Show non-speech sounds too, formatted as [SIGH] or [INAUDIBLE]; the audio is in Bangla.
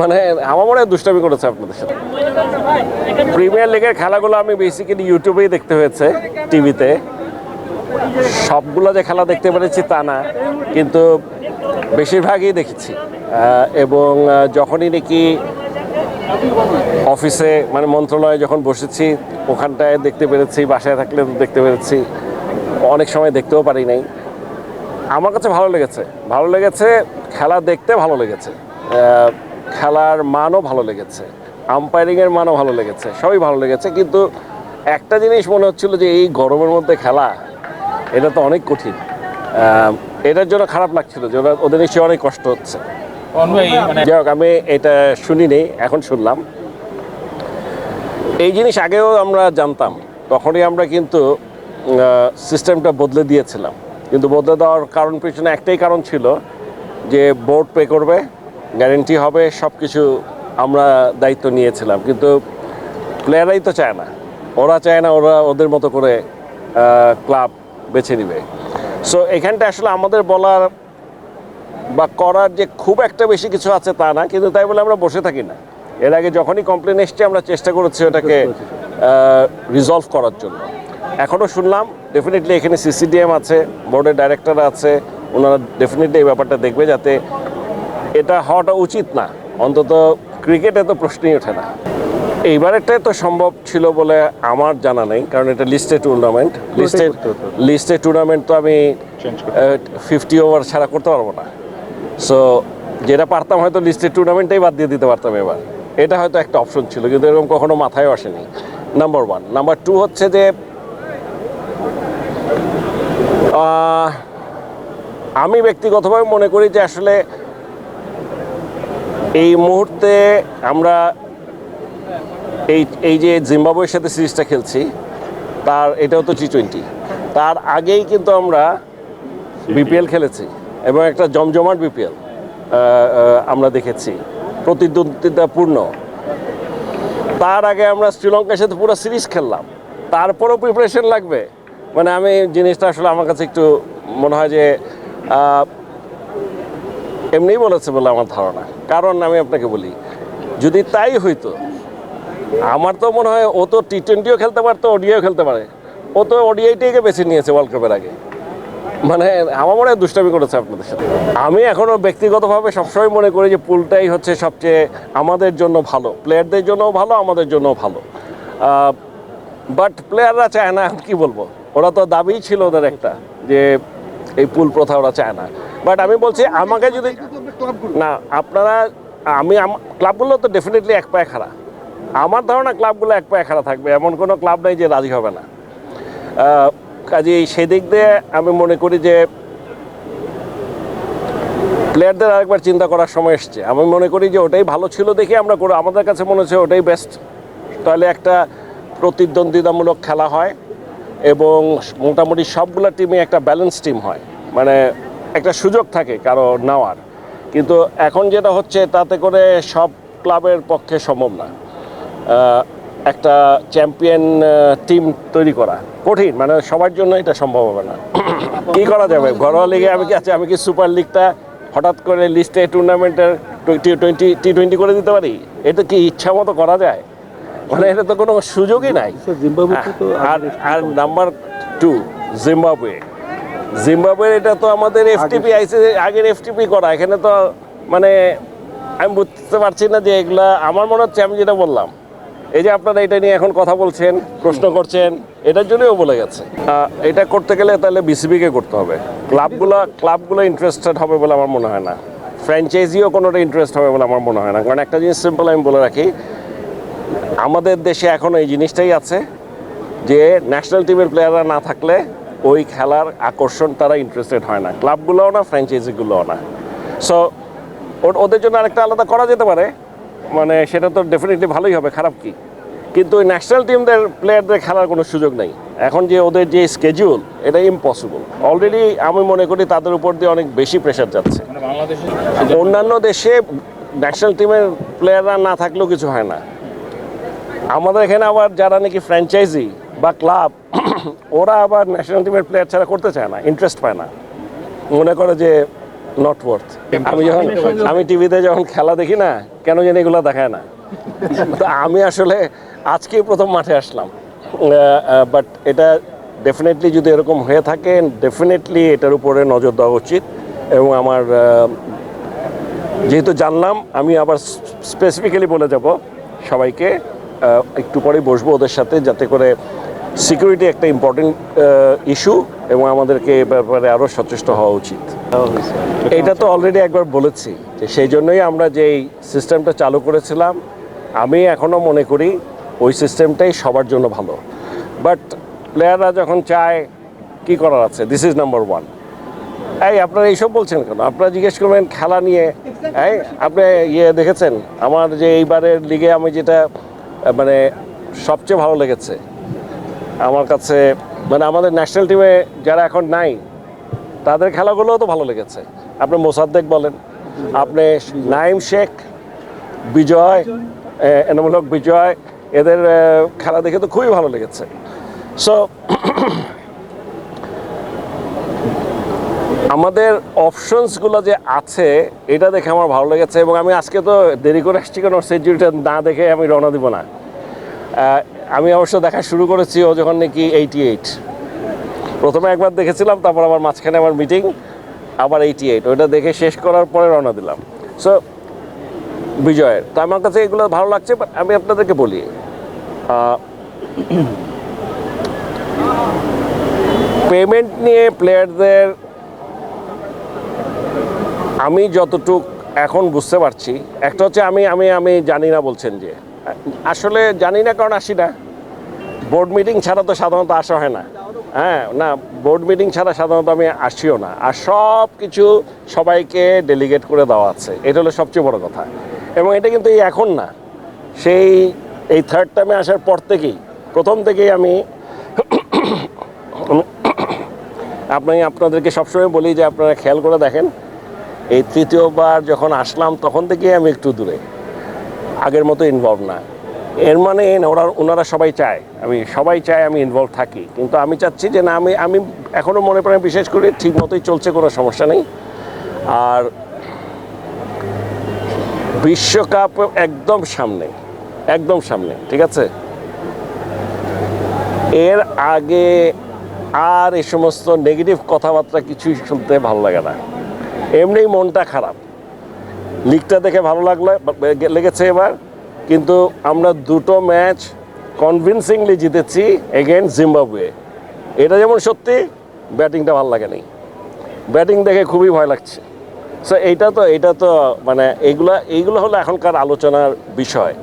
মানে আমার মনে হয় দুষ্টামি করেছে আপনাদের সাথে। প্রিমিয়ার লিগের খেলাগুলো আমি বেসিক্যালি ইউটিউবেই দেখতে হয়েছে টিভিতে সবগুলো যে খেলা দেখতে পেরেছি তা না, কিন্তু বেশিরভাগই দেখেছি। এবং যখনই নাকি অফিসে মানে মন্ত্রণালয়ে যখন বসেছি, ওখানটায় দেখতে পেরেছি, বাসায় থাকলে দেখতে পেরেছি, অনেক সময় দেখতেও পারি নাই। আমার কাছে ভালো লেগেছে। ভালো লেগেছে, খেলা দেখতে ভালো লেগেছে। খেলার মানও ভালো লেগেছে আম্পায়ারিংয়ের মানও ভালো লেগেছে সবই ভালো লেগেছে। কিন্তু একটা জিনিস মনে হচ্ছিল যে এই গরমের মধ্যে খেলা এটা তো অনেক কঠিন। এটার জন্য খারাপ লাগছিল যে ওরা ওদের নিশ্চয়ই অনেক কষ্ট হচ্ছে। মানে যাই হোক আমি এটা শুনিনি এখন শুনলাম। এই জিনিস আগেও আমরা জানতাম তখনই আমরা কিন্তু সিস্টেমটা বদলে দিয়েছিলাম। কিন্তু বদলে দেওয়ার কারণ পিছনে একটাই কারণ ছিল যে বোর্ড পে করবে গ্যারেন্টি হবে সব কিছু আমরা দায়িত্ব নিয়েছিলাম। কিন্তু প্লেয়ারাই তো চায় না। ওরা চায় না ওরা ওদের মতো করে ক্লাব বেছে নিবে। সো এখানটা আসলে আমাদের বলার বা করার যে খুব একটা বেশি কিছু আছে তা না কিন্তু তাই বলে আমরা বসে থাকি না। এর আগে যখনই কমপ্লেন এসছে আমরা চেষ্টা করেছি ওটাকে রিজলভ করার জন্য। এখনও শুনলাম ডেফিনেটলি এখানে সিসিডিএম আছে বোর্ডের ডাইরেক্টর আছে ওনারা ডেফিনেটলি এই ব্যাপারটা দেখবে যাতে এটা হওয়াটা উচিত না। অন্তত ক্রিকেটে তো প্রশ্নই ওঠে না। এইবারেরটাই তো সম্ভব ছিল বলে আমার জানা নেই কারণ এটা লিস্টেড টুর্নামেন্ট লিস্টে। লিস্টেড টুর্নামেন্ট তো আমি ফিফটি ওভার ছাড়া করতে পারব না। সো যেটা পারতাম হয়তো লিস্টেড টুর্নামেন্টেই বাদ দিয়ে দিতে পারতাম এবার। এটা হয়তো একটা অপশন ছিল কিন্তু এরকম কখনো মাথায় আসেনি। নাম্বার ওয়ান নাম্বার টু হচ্ছে যে আমি ব্যক্তিগতভাবে মনে করি যে আসলে এই মুহূর্তে আমরা এই এই যে জিম্বাবুয়ের সাথে সিরিজটা খেলছি, তার, এটাও তো টি টোয়েন্টি তার আগেই কিন্তু আমরা বিপিএল খেলেছি এবং একটা জমজমাট বিপিএল আমরা দেখেছি। প্রতিদ্বন্দ্বিতাপূর্ণ। তার আগে আমরা শ্রীলঙ্কার সাথে পুরো সিরিজ খেললাম। তারপরও প্রিপারেশন লাগবে। মানে আমি জিনিসটা আসলে আমার কাছে একটু মনে হয় যে এমনিই বলেছে বলে আমার ধারণা। কারণ আমি আপনাকে বলি, যদি তাই হইতো, আমার তো মনে হয় ও তো টি টোয়েন্টিও খেলতে পারতো ওডিআইও খেলতে পারে। ও তো ওডিআইটিকে বেছে নিয়েছে ওয়ার্ল্ড কাপের আগে। মানে আমার মনে হয় দুষ্টামি করেছে আপনাদের সাথে। আমি এখনও ব্যক্তিগতভাবে সবসময় মনে করি যে পুলটাই হচ্ছে সবচেয়ে আমাদের জন্য ভালো। প্লেয়ারদের জন্যও ভালো, আমাদের জন্যও ভালো। বাট প্লেয়াররা চায় না, কি বলব? ওরা তো দাবিই ছিল ওদের একটা, যে এই পুল প্রথা ওরা চায় না। বাট আমি বলছি, আমাকে যদি না, আপনারা, আমি ক্লাবগুলো তো ডেফিনেটলি এক পায়ে খাড়া। আমার ধারণা ক্লাবগুলো এক পায়ে খাড়া থাকবে, এমন কোনো ক্লাব নেই যে রাজি হবে না। কাজেই সেদিক দিয়ে আমি মনে করি যে প্লেয়ারদের আরেকবার চিন্তা করার সময় এসছে। আমি মনে করি যে ওটাই ভালো ছিল দেখে আমরা করে আমাদের কাছে মনে হচ্ছে ওটাই বেস্ট তাহলে একটা প্রতিদ্বন্দ্বিতামূলক খেলা হয় এবং মোটামুটি সবগুলো টিমে একটা ব্যালেন্স টিম হয়। মানে একটা সুযোগ থাকে কারও নেওয়ার কিন্তু এখন যেটা হচ্ছে তাতে করে সব ক্লাবের পক্ষে সম্ভব না একটা চ্যাম্পিয়ন টিম তৈরি করা কঠিন মানে সবার জন্য এটা সম্ভব হবে না কি করা যাবে ঘরোয়া লিগে আমি কি আছে আমি কি সুপার লিগটা হঠাৎ করে লিস্টে টুর্নামেন্টের টোয়েন্টি টোয়েন্টি টি টোয়েন্টি করে দিতে পারি এটা কি ইচ্ছা মতো করা যায় মানে এটা তো কোনো সুযোগই নাই আর আর নাম্বার টু জিম্বাবুয়ে জিম্বাবুয়ে এটা তো আমাদের এফটিপি আইসে আগের এফটিপি করা এখানে তো মানে আমি বুঝতে পারছি না যে এগুলা আমার মনে হচ্ছে আমি যেটা বললাম এই যে আপনারা এটা নিয়ে এখন কথা বলছেন প্রশ্ন করছেন এটার জন্যও বলে গেছে। এটা করতে গেলে তাহলে বিসিবিকে করতে হবে। ক্লাবগুলো ক্লাবগুলো ইন্টারেস্টেড হবে বলে আমার মনে হয় না। ফ্র্যাঞ্চাইজিও কোনোটা ইন্টারেস্ট হবে বলে আমার মনে হয় না। কারণ একটা জিনিস সিম্পল আমি বলে রাখি আমাদের দেশে এখনও এই জিনিসটাই আছে যে ন্যাশনাল টিমের প্লেয়াররা না থাকলে ওই খেলার আকর্ষণ তারা ইন্টারেস্টেড হয় না। ক্লাবগুলোও না ফ্র্যাঞ্চাইজিগুলোও না। সো ওদের জন্য আরেকটা আলাদা করা যেতে পারে। মানে সেটা তো ডেফিনেটলি ভালোই হবে খারাপ কি? কিন্তু ওই ন্যাশনাল টিমদের প্লেয়ারদের খেলার কোনো সুযোগ নেই। এখন যে ওদের যে স্কেজুল এটা ইম্পসিবল অলরেডি আমি মনে করি তাদের উপর দিয়ে অনেক বেশি প্রেশার যাচ্ছে। মানে বাংলাদেশে অন্যান্য দেশে ন্যাশনাল টিমের প্লেয়াররা না থাকলেও কিছু হয় না। আমাদের এখানে আবার যারা নাকি ফ্র্যাঞ্চাইজি বা ক্লাব [CLEARS THROAT] ওরা আবার ন্যাশনাল টিমের প্লেয়ার ছাড়া করতে চায় না ইন্টারেস্ট পায় না। মনে করে যে নট ওয়ার্থ আমি যখন আমি টিভিতে যখন খেলা দেখি না কেন জানি এগুলো দেখায় না। তো আমি আসলে আজকেই প্রথম মাঠে আসলাম। বাট এটা ডেফিনেটলি যদি এরকম হয়ে থাকে ডেফিনেটলি এটার উপরে নজর দেওয়া উচিত। এবং আমার যেহেতু জানলাম আমি আবার স্পেসিফিক্যালি বলে যাব সবাইকে। একটু পরে বসবো ওদের সাথে যাতে করে সিকিউরিটি একটা ইম্পর্টেন্ট ইস্যু এবং আমাদেরকে এ ব্যাপারে আরও সচেষ্ট হওয়া উচিত। এটা তো অলরেডি একবার বলেছি যে সেই জন্যই আমরা যেই সিস্টেমটা চালু করেছিলাম, আমি এখনও মনে করি ওই সিস্টেমটাই সবার জন্য ভালো। বাট প্লেয়াররা যখন চায়, কি করার আছে? দিস ইজ নাম্বার ওয়ান এই আপনারা এইসব বলছেন কেন? আপনারা জিজ্ঞেস করবেন খেলা নিয়ে। এই, আপনি ইয়ে দেখেছেন? আমার যে এইবারের লিগে আমি যেটা মানে সবচেয়ে ভালো লেগেছে আমার কাছে মানে আমাদের ন্যাশনাল টিমে যারা এখন নাই, তাদের খেলাগুলোও তো ভালো লেগেছে। আপনি মোসাদ্দেক বলেন, আপনি নাইম শেখ, বিজয় এনামূলক বিজয়, এদের খেলা দেখে তো খুবই ভালো লেগেছে। সো আমাদের অপশনসগুলো যে আছে, এটা দেখে আমার ভালো লেগেছে এবং আমি আজকে তো দেরি করে আসছি কেন, সেঞ্চুরিটা না দেখে আমি রওনা দিব না। আমি অবশ্য দেখা শুরু করেছি ও যখন নাকি এইটি এইট প্রথমে একবার দেখেছিলাম, তারপর আবার মাঝখানে আমার মিটিং আবার এইটি এইট ওইটা দেখে শেষ করার পরে রওনা দিলাম। সো বিজয়ের। তো আমার কাছে এগুলো ভালো লাগছে বাট আমি আপনাদেরকে বলি পেমেন্ট নিয়ে প্লেয়ারদের আমি যতটুক এখন বুঝতে পারছি, একটা হচ্ছে আমি আমি আমি জানি না বলছেন যে আসলে জানি না, কারণ আসি না। বোর্ড মিটিং ছাড়া তো সাধারণত আসা হয় না। হ্যাঁ না বোর্ড মিটিং ছাড়া সাধারণত আমি আসিও না। আর সব কিছু সবাইকে ডেলিগেট করে দেওয়া আছে। এটা হলো সবচেয়ে বড় কথা। এবং এটা কিন্তু এই এখন না। সেই, এই থার্ড টাইমে আসার পর থেকেই, প্রথম থেকেই আমি আপনি, আপনাদেরকে সবসময় বলি যে আপনারা খেয়াল করে দেখেন, এই তৃতীয়বার যখন আসলাম, তখন থেকেই আমি একটু দূরে। আগের মতো ইনভলভ না। এর মানে ওরা, ওনারা সবাই চায়। আমি, সবাই চায় আমি ইনভলভ থাকি। কিন্তু আমি চাচ্ছি যে না, আমি আমি এখনও মনে প্রাণে বিশেষ করে ঠিক মতোই চলছে, কোনো সমস্যা নেই। আর বিশ্বকাপ একদম সামনে একদম সামনে, ঠিক আছে? এর আগে আর এই সমস্ত নেগেটিভ কথাবার্তা কিছুই শুনতে ভালো লাগে না। এমনি মনটা খারাপ। লিগটা দেখে ভালো লাগল লেগেছে এবার। কিন্তু আমরা দুটো ম্যাচ কনভিনসিংলি জিতেছি এগেনস্ট জিম্বাবুয়ে এটা যেমন সত্যি, ব্যাটিংটা ভালো লাগেনি। ব্যাটিং দেখে খুবই ভয় লাগছে। সো এইটা তো এটা তো মানে এইগুলা, এইগুলো হলো এখনকার আলোচনার বিষয়।